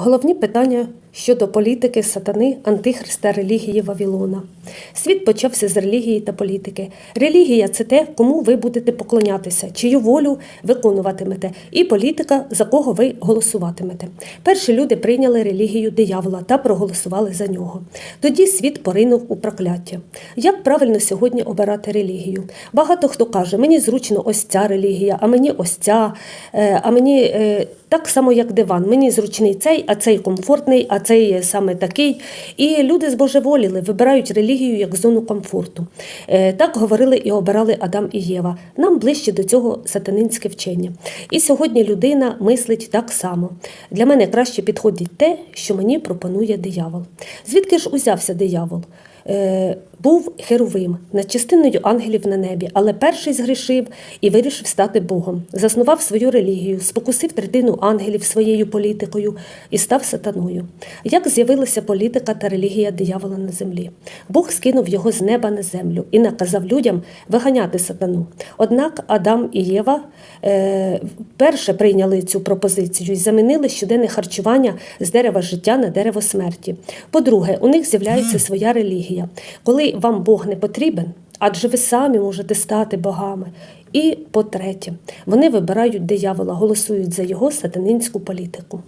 Головні питання щодо політики сатани, антихриста, релігії Вавилона. Світ почався з релігії та політики. Релігія це те, кому ви будете поклонятися, чию волю виконуватимете, і політика, за кого ви голосуватимете. Перші люди прийняли релігію диявола та проголосували за нього. Тоді світ поринув у прокляття. Як правильно сьогодні обирати релігію? Багато хто каже, мені зручно ось ця релігія, а мені ось ця, е, а мені е, так само, як диван. Мені зручний цей, а цей комфортний, а цей саме такий. І люди збожеволіли, вибирають релігію як зону комфорту. Е, Так говорили і обирали Адам і Єва. Нам ближче до цього сатанинське вчення. І сьогодні людина мислить так само. Для мене краще підходить те, що мені пропонує диявол. Звідки ж узявся диявол? Е, був херовим над частиною ангелів на небі, але перший згрішив і вирішив стати Богом. Заснував свою релігію, спокусив третину ангелів своєю політикою і став сатаною. Як з'явилася політика та релігія диявола на землі? Бог скинув його з неба на землю і наказав людям виганяти сатану. Однак Адам і Єва е, перше прийняли цю пропозицію і замінили щоденне харчування з дерева життя на дерево смерті. По-друге, у них з'являється своя релігія. Коли вам Бог не потрібен, адже ви самі можете стати богами. І по-третє, вони вибирають диявола, голосують за його сатанинську політику.